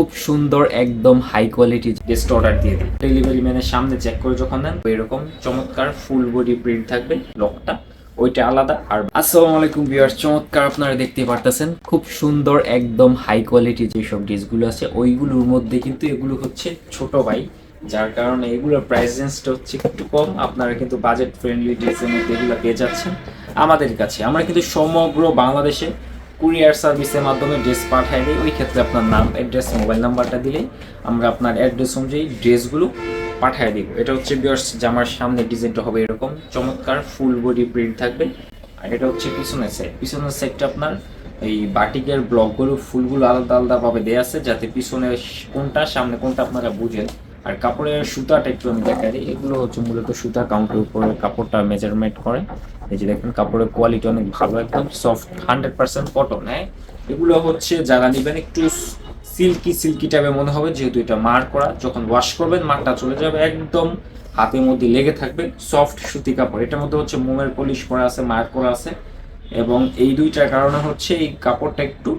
খুব সুন্দর একদম হাই কোয়ালিটি গেস্ট অর্ডার দিয়ে দিই। ডেলিভারি ম্যানের সামনে চেক করে যখন নেন, এরকম চমৎকার ফুল বডি প্রিন্ট থাকবে লকটা ওইটা আলাদা। আর আসসালামু আলাইকুম ভিউয়ার্স চমৎকার আপনারা দেখতে পারতেছেন, খুব সুন্দর একদম হাই কোয়ালিটি যেসব ড্রেসগুলো আছে, ওইগুলোর মধ্যে কিন্তু এগুলো হচ্ছে ছোট ভাই, যার কারণে এগুলোর প্রাইস রেঞ্জটা হচ্ছে একটু কম। আপনারা কিন্তু বাজেট ফ্রেন্ডলি ড্রেসের মধ্যে এগুলো পেয়ে যাচ্ছেন আমাদের কাছে। আমরা কিন্তু সমগ্র বাংলাদেশে কুরিয়ার সার্ভিসের মাধ্যমে ড্রেস পাঠিয়ে দিই ওই ক্ষেত্রে আপনার নাম, অ্যাড্রেস, মোবাইল নাম্বারটা দিলেই আমরা আপনার অ্যাড্রেস অনুযায়ী ড্রেসগুলো পাঠিয়ে দিব। এটা হচ্ছে বিয়ার্স, জামার সামনে ডিজাইনটা হবে এরকম। চমৎকার ফুল বডি প্রিন্ট থাকবে। আর এটা হচ্ছে পিছনের সাইড পিছনের সাইডটা আপনার এই বাটিকের ব্লকগুলো ফুলগুলো আলাদা আলাদাভাবে দেওয়া আছে যাতে পিছনে কোনটা, সামনে কোনটা আপনারা বুঝেন। আর কাপড়ের সুতাটা একটু আমি দেখাই দিই। এগুলো হচ্ছে মূলত সুতা কাউন্টের উপরে কাপড়টা মেজারমেন্ট করে। এই যে দেখুন, কাপড়ের কোয়ালিটি অনেক ভালো, একদম সফট হান্ড্রেড পার্সেন্ট কটন হ্যাঁ? এগুলো হচ্ছে যারা নেবেন একটু সিল্কি সিল্কি টাইপের মনে হবে, যেহেতু এটা মার করা। যখন ওয়াশ করবেন, মারটা চলে যাবে একদম হাতের মধ্যে লেগে থাকবে সফট সুতি কাপড়। এটার মধ্যে হচ্ছে মোমের পলিশ করা আছে, মার করা আছে। এবং এই দুইটার কারণে হচ্ছে এই কাপড়টা একটু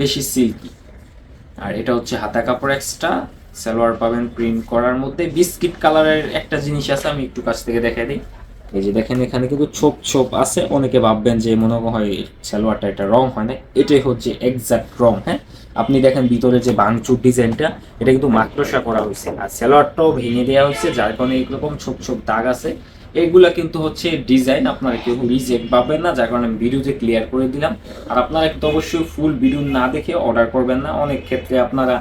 বেশি সিল্কি আর এটা হচ্ছে হাতা কাপড় এক্সট্রা সালোয়ার পাবেন প্রিন্ট করার মধ্যে। বিস্কিট কালারের একটা জিনিস আছে, আমি একটু কাছ থেকে দেখাই দিই। এই যে দেখেন, এখানে কিন্তু ছোপ ছোপ আছে। অনেকে ভাববেন যে মনে হয় সালোয়ারটা এটা রং হয় না। এটাই হচ্ছে এক্সাক্ট রং হ্যাঁ? আপনি দেখেন ভিতরে যে বাংচুর ডিজাইনটা, এটা কিন্তু মাকড়সা করা হয়েছে। আর সালোয়ারটাও ভেঙে দেওয়া হয়েছে, যার কারণে এরকম ছোপ ছোপ দাগ আছে। এগুলা কিন্তু হচ্ছে ডিজাইন, আপনারা কেউ রিজেক্ট পাবেন না, যার কারণে আমি ভিডিওতে ক্লিয়ার করে দিলাম। আর আপনারা কিন্তু অবশ্যই ফুল ভিডিও না দেখে অর্ডার করবেন না। অনেক ক্ষেত্রে আপনারা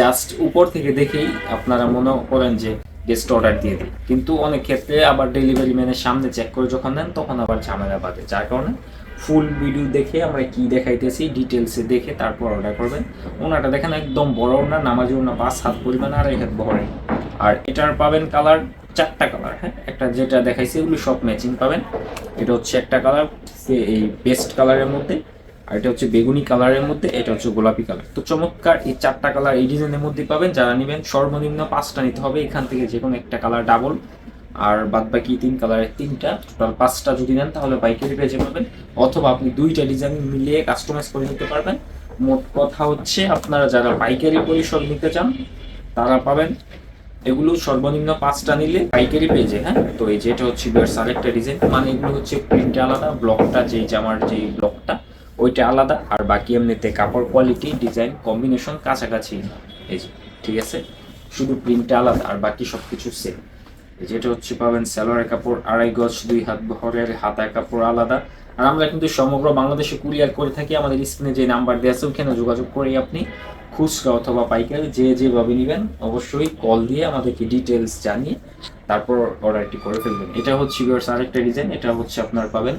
জাস্ট উপর থেকে দেখেই আপনারা মনে করেন যে গেস্ট অর্ডার দিয়ে দিই। কিন্তু অনেক ক্ষেত্রে আবার ডেলিভারি ম্যানের সামনে চেক করে যখন দেন তখন আবার ঝামেলা বাঁধে। যার কারণে ফুল ভিডিও দেখে আমরা কি দেখাইতেছি ডিটেলসে দেখে তারপর অর্ডার করবেন। ওনাটা দেখেন একদম বড় ওনা, নামাজি ওনা পাঁচ হাত পরিমাণ আর এক বহরে। আর এটার পাবেন কালার চারটা কালার হ্যাঁ? একটা যেটা দেখাইছি এগুলো সব ম্যাচিং পাবেন। এটা হচ্ছে একটা কালার এই বেস্ট কালারের মধ্যে। আর এটা হচ্ছে বেগুনি কালারের মধ্যে, এটা হচ্ছে গোলাপি কালার তো চমৎকার এই চারটা কালার এই ডিজাইনের মধ্যে পাবেন। যারা নেবেন, সর্বনিম্ন পাঁচটা নিতে হবে। এখান থেকে যে কোনো একটা কালার ডাবল আর বাদ বাকি তিন কালারের তিনটা। টোটাল পাঁচটা যদি নেন, তাহলে পাইকারি পেজে পাবেন। অথবা আপনি দুইটা ডিজাইন মিলিয়ে কাস্টমাইজ করে নিতে পারবেন। মোট কথা হচ্ছে, আপনারা যারা পাইকারি পরিসর নিতে চান, তারা পাবেন। এগুলো সর্বনিম্ন পাঁচটা নিলে পাইকারি পেজে হ্যাঁ? তো এই যেটা হচ্ছে বিয়ার্স, আরেকটা ডিজাইন মানে এগুলো হচ্ছে প্রিন্ট আলাদা। ব্লকটা যে জামার যে ব্লকটা ওইটা আলাদা, আর বাকি এমনিতে কাপড় কোয়ালিটি ডিজাইন কম্বিনেশন কাছাকাছি। এই যে, ঠিক আছে? শুধু প্রিন্টটা আলাদা, আর বাকি সব কিছু সেম যেটা হচ্ছে পাবেন সালোয়ারের কাপড়, আড়াই গজ, দুই হাত বহরের হাতার কাপড় আলাদা। আর আমরা কিন্তু সমগ্র বাংলাদেশে কুরিয়ার করে থাকি, আমাদের স্ক্রিনে যে নাম্বার দেওয়া আছে ওখানে যোগাযোগ করে আপনি খুচরা অথবা পাইকারি যে যেভাবে নেবেন, অবশ্যই কল দিয়ে আমাদেরকে ডিটেলস জানিয়ে তারপর অর্ডারটি করে ফেলবেন। এটা হচ্ছে আরেকটা ডিজাইন এটা হচ্ছে আপনার পাবেন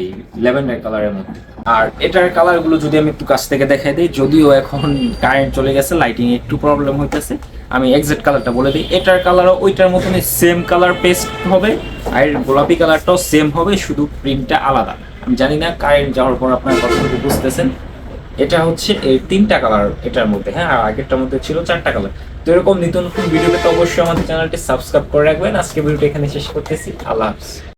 এই ল্যাভেন্ডার কালারের মধ্যে। আর এটার কালারগুলো যদি আমি একটু কাছ থেকে দেখাই দিই, যদিও এখন কারেন্ট চলে গেছে লাইটিং একটু প্রবলেম হইতেছে, আমি এক্সাক্ট কালারটা বলে দিই। এটার কালারও ওইটার মতনই সেম কালার পেস্ট হবে, আর গোলাপি কালারটাও সেম হবে, শুধু প্রিন্টটা আলাদা। আমি জানি না কারেন্ট যাওয়ার পর আপনার কতটুকু বুঝতেছেন। এটা হচ্ছে এই তিনটা কালার এটার মধ্যে হ্যাঁ আর আগেরটার মধ্যে ছিল চারটা কালার তো এরকম নিত্য নতুন ভিডিও পেতে অবশ্যই আমাদের চ্যানেলটি সাবস্ক্রাইব করে রাখবেন। আজকে ভিডিওটা এখানে শেষ করতেছি। আল্লাহ হাফিজ।